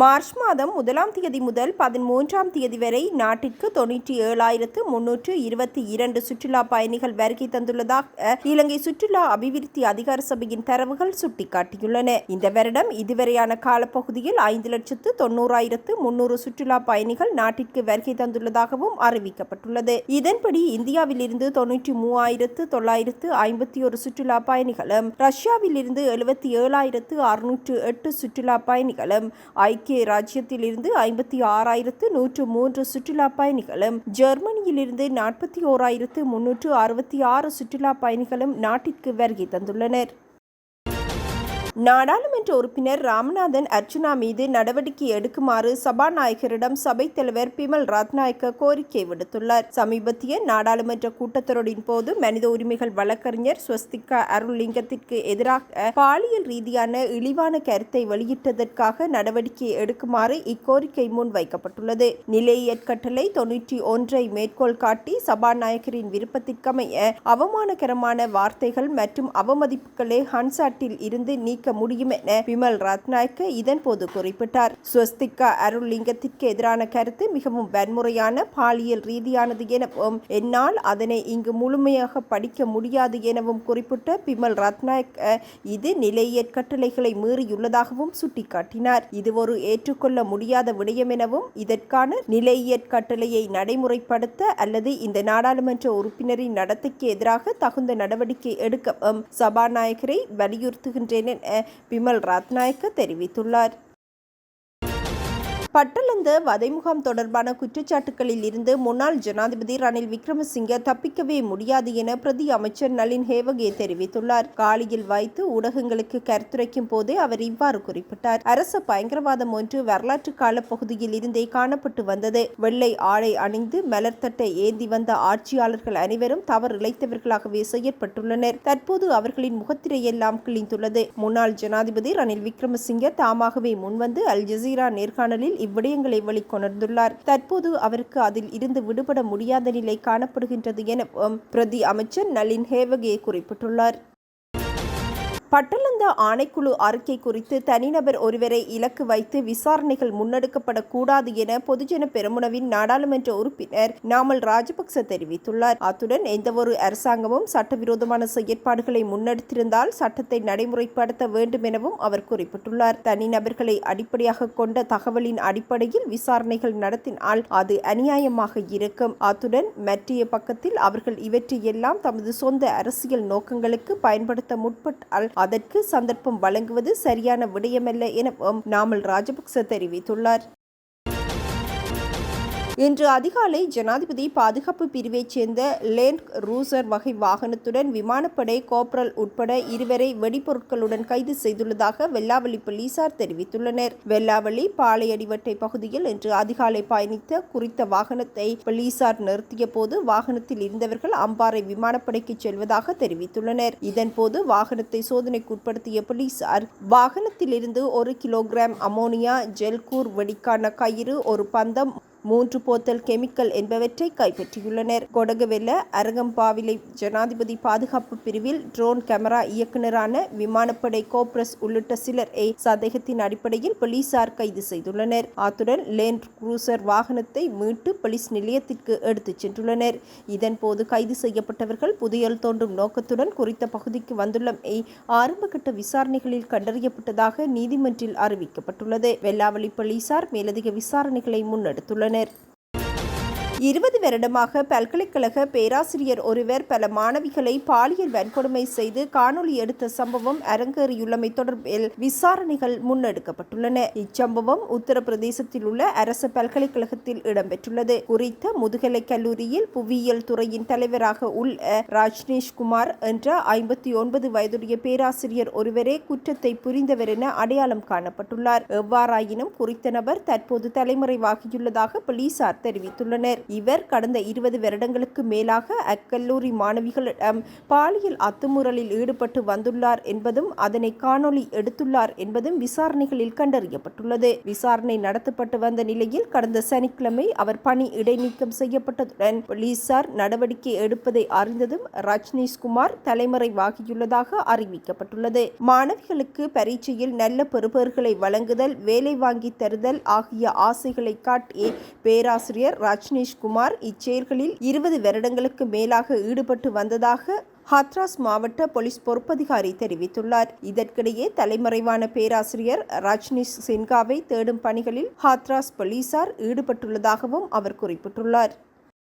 March மாதம் முதலாம் தேதி முதல் பதிமூன்றாம் தேதி வரை நாட்டிற்கு தொன்னூற்றி ஏழாயிரத்து முன்னூற்று இருபத்தி இரண்டு சுற்றுலா பயணிகள் வருகை தந்துள்ளதாக இலங்கை சுற்றுலா அபிவிருத்தி அதிகார சபையின் தரவுகள் சுட்டிக்காட்டியுள்ளன. இந்த வருடம் இதுவரையான காலப்பகுதியில் ஐந்து லட்சத்து தொண்ணூறாயிரத்து முன்னூறு சுற்றுலா பயணிகள் நாட்டிற்கு வருகை தந்துள்ளதாகவும் அறிவிக்கப்பட்டுள்ளது. இதன்படி இந்தியாவிலிருந்து தொன்னூற்றி மூவாயிரத்து தொள்ளாயிரத்து ஐம்பத்தி ஒரு சுற்றுலா பயணிகளும் ரஷ்யாவிலிருந்து எழுபத்தி ஏழாயிரத்து அறுநூற்று எட்டு சுற்றுலா பயணிகளும் ஐக்கிய ராஜ்யத்திலிருந்து ஐம்பத்தி ஆறாயிரத்து நூற்று மூன்று சுற்றுலா பயணிகளும் ஜெர்மனியிலிருந்து நாற்பத்தி ஓராயிரத்து முன்னூற்று அறுபத்தி ஆறு சுற்றுலா பயணிகளும் நாட்டிற்கு வருகை தந்துள்ளனர். சட்டமன்ற உறுப்பினர் ராமநாதன் அர்ச்சுனா மீது நடவடிக்கை எடுக்குமாறு சபாநாயகரிடம் சபைத் தலைவர் பிமல் ரத்நாயக்க கோரிக்கை விடுத்துள்ளார். சமீபத்திய நாடாளுமன்ற கூட்டத்தொடரின் போது மனித உரிமைகள் வழக்கறிஞர் ஸ்வஸ்திகா அருள்லிங்கத்திற்கு எதிராக பாலியல் ரீதியான இழிவான கருத்தை வெளியிட்டதற்காக நடவடிக்கை எடுக்குமாறு இக்கோரிக்கை முன்வைக்கப்பட்டுள்ளது. நிலையியற் கட்டளை தொன்னூற்றி ஒன்றை மேற்கோள் காட்டி சபாநாயகரின் விருப்பத்திற்கமைய அவமானகரமான வார்த்தைகள் மற்றும் அவமதிப்புகளை ஹன்சாட்டில் இருந்து நீக்க முடியும் என விமல் ரத்நாயக்க இதன்போது குறிப்பிட்டார். ஸ்வஸ்திகா அருள்லிங்கத்திற்கு எதிரான கருத்து மிகவும் வன்முறையான பாலியல் ரீதியானது எனவும் என்னால் அதனை இங்கு முழுமையாக படிக்க முடியாது எனவும் குறிப்பிட்ட பிமல் ரத்நாயக்க இது நிலையற் கட்டளைகளை மீறியுள்ளதாகவும் சுட்டிக்காட்டினார். இது ஒரு ஏற்றுக்கொள்ள முடியாத விடயம் எனவும் இதற்கான நிலையியற் கட்டளையை நடைமுறைப்படுத்த அல்லது இந்த நாடாளுமன்ற உறுப்பினரின் நடத்தைக்கு எதிராக தகுந்த நடவடிக்கை எடுக்கவும் சபாநாயகரை வலியுறுத்துகின்றேன் என பிமல் ரத்நாயக்க தெரிவித்துள்ளார். பட்டளந்த வதைமுகாம் தொடர்பான குற்றச்சாட்டுகளில் இருந்து முன்னாள் ஜனாதிபதி ரணில் விக்ரமசிங்க தப்பிக்கவே முடியாது என பிரதி அமைச்சர் நளின் ஹேவகே தெரிவித்துள்ளார். காலியில் வைத்து ஊடகங்களுக்கு கருத்துரைக்கும் போதே அவர் இவ்வாறு குறிப்பிட்டார். அரச பயங்கரவாதம் ஒன்று வரலாற்று கால பகுதியில் இருந்தே காணப்பட்டு வந்தது. வெள்ளை ஆடை அணிந்து மலர்தட்டை ஏந்தி வந்த ஆட்சியாளர்கள் அனைவரும் தவறு இழைத்தவர்களாகவே செயற்பட்டுள்ளனர். தற்போது அவர்களின் முகத்திரையெல்லாம் கிழிந்துள்ளது. முன்னாள் ஜனாதிபதி ரணில் விக்ரமசிங்க தாமாகவே முன்வந்து அல் ஜசீரா நேர்காணலில் இவ்விடயங்களை வெளிக்கொணர்ந்துள்ளார். தற்போது அவருக்கு அதில் இருந்து விடுபட முடியாத நிலை காணப்படுகின்றது எனவும் பிரதி அமைச்சர் நளின் ஹேவகே குறிப்பிட்டுள்ளார். பட்டளந்த ஆணைக்குழு அறிக்கை குறித்து தனிநபர் ஒருவரை இலக்கு வைத்து விசாரணைகள் முன்னெடுக்கப்படக்கூடாது என பொதுஜன பெருமுனவின் நாடாளுமன்ற உறுப்பினர் நாமல் ராஜபக்ச தெரிவித்துள்ளார். அத்துடன் எந்தவொரு அரசாங்கமும் சட்டவிரோதமான செயற்பாடுகளை முன்னெடுத்திருந்தால் சட்டத்தை நடைமுறைப்படுத்த வேண்டும் எனவும் அவர் குறிப்பிட்டுள்ளார். தனிநபர்களை அடிப்படையாக கொண்ட தகவலின் அடிப்படையில் விசாரணைகள் நடத்தினால் அது அநியாயமாக இருக்கும். அத்துடன் மற்றிய பக்கத்தில் அவர்கள் இவற்றையெல்லாம் தமது சொந்த அரசியல் நோக்கங்களுக்கு பயன்படுத்த முற்பட்டால் அதற்கு சந்தர்ப்பம் வழங்குவது சரியான விடயமல்ல எனவும் நாமல் ராஜபக்ச தெரிவித்துள்ளார். இன்று அதிகாலை ஜனாதிபதி பாதுகாப்பு பிரிவைச் சேர்ந்த லேண்ட் ரூசர் வகை வாகனத்துடன் விமானப்படை கோப்ரல் உட்பட இருவரை வெடிப்பொருட்களுடன் கைது செய்துள்ளதாக வெல்லாவளி போலீசார் தெரிவித்துள்ளனர். வெல்லாவளி பாளையடிவட்டை பகுதியில் இன்று அதிகாலை பயணித்த குறித்த வாகனத்தை போலீசார் நிறுத்திய போது வாகனத்தில் இருந்தவர்கள் அம்பாறை விமானப்படைக்கு செல்வதாக தெரிவித்துள்ளனர். இதன்போது வாகனத்தை சோதனைக்குட்படுத்திய போலீசார் வாகனத்திலிருந்து ஒரு கிலோகிராம் அமோனியா ஜெல்கூர் வெடிக்கான கயிறு ஒரு பந்தம் மூன்று போத்தல் கெமிக்கல் என்பவற்றை கைப்பற்றியுள்ளனர். கொடகுவெல்ல அரகம்பாவிலை ஜனாதிபதி பாதுகாப்பு பிரிவில் ட்ரோன் கேமரா இயக்குநரான விமானப்படை கோப்ரஸ் உள்ளிட்ட சிலரை சந்தேகத்தின் அடிப்படையில் போலீசார் கைது செய்துள்ளனர். அத்துடன் லேண்ட் குரூசர் வாகனத்தை மீட்டு போலீஸ் நிலையத்திற்கு எடுத்துச் சென்றுள்ளனர். இதன்போது கைது செய்யப்பட்டவர்கள் புதையல் தோன்றும் நோக்கத்துடன் குறித்த பகுதிக்கு வந்துள்ளமை ஆரம்பகட்ட விசாரணைகளில் கண்டறியப்பட்டதாக நீதிமன்றில் அறிவிக்கப்பட்டுள்ளது. வெள்ளாவளி போலீசார் மேலதிக விசாரணைகளை முன்னெடுத்துள்ளனர். உள்ளனர் இருபது வருடமாக பல்கலைக்கழக பேராசிரியர் ஒருவர் பல மாணவிகளை பாலியல் வன்கொடுமை செய்து காணொலி எடுத்த சம்பவம் அரங்கேறியுள்ளமை தொடர்பில் விசாரணைகள் முன்னெடுக்கப்பட்டுள்ளன. இச்சம்பவம் உத்தரப்பிரதேசத்தில் உள்ள அரசு பல்கலைக்கழகத்தில் இடம்பெற்றுள்ளது. குறித்த முதுகலை கல்லூரியில் புவியியல் துறையின் தலைவராக உள்ள ராஜ்னேஷ் குமார் என்ற ஐம்பத்தி ஒன்பது வயதுடைய பேராசிரியர் ஒருவரே குற்றத்தை புரிந்தவர் என அடையாளம் காணப்பட்டுள்ளார். எவ்வாறாயினும் குறித்த நபர் தற்போது தலைமறைவாகியுள்ளதாக போலீசார் தெரிவித்துள்ளனர். இவர் கடந்த இருபது வருடங்களுக்கு மேலாக அக்கல்லூரி மாணவிகளிடம் பாலியல் அத்துமுறலில் ஈடுபட்டு வந்துள்ளார் என்பதும் அதனை காணொளி எடுத்துள்ளார் என்பதும் விசாரணைகளில் கண்டறியப்பட்டுள்ளது. விசாரணை நடத்தப்பட்டு வந்த நிலையில் கடந்த சனிக்கிழமை அவர் பணி இடைநீக்கம் செய்யப்பட்டதுடன் போலீசார் நடவடிக்கை எடுப்பதை அறிந்ததும் ரஜ்னீஷ்குமார் தலைமறைவாகியுள்ளதாக அறிவிக்கப்பட்டுள்ளது. மாணவிகளுக்கு பரீட்சையில் நல்ல பெறுபேறுகளை வழங்குதல் வேலை வாங்கி தருதல் ஆகிய ஆசைகளை காட்டி பேராசிரியர் ரஜ்னீஷ்குமார் இச்செயல்களில் இருபது வருடங்களுக்கு மேலாக ஈடுபட்டு வந்ததாக ஹத்ராஸ் மாவட்ட போலீஸ் பொறுப்பதிகாரி தெரிவித்துள்ளார். இதற்கிடையே தலைமறைவான பேராசிரியர் ரஜ்னிஷ் சின்ஹாவை தேடும் பணிகளில் ஹாத்ராஸ் போலீசார் ஈடுபட்டுள்ளதாகவும் அவர் குறிப்பிட்டுள்ளார்.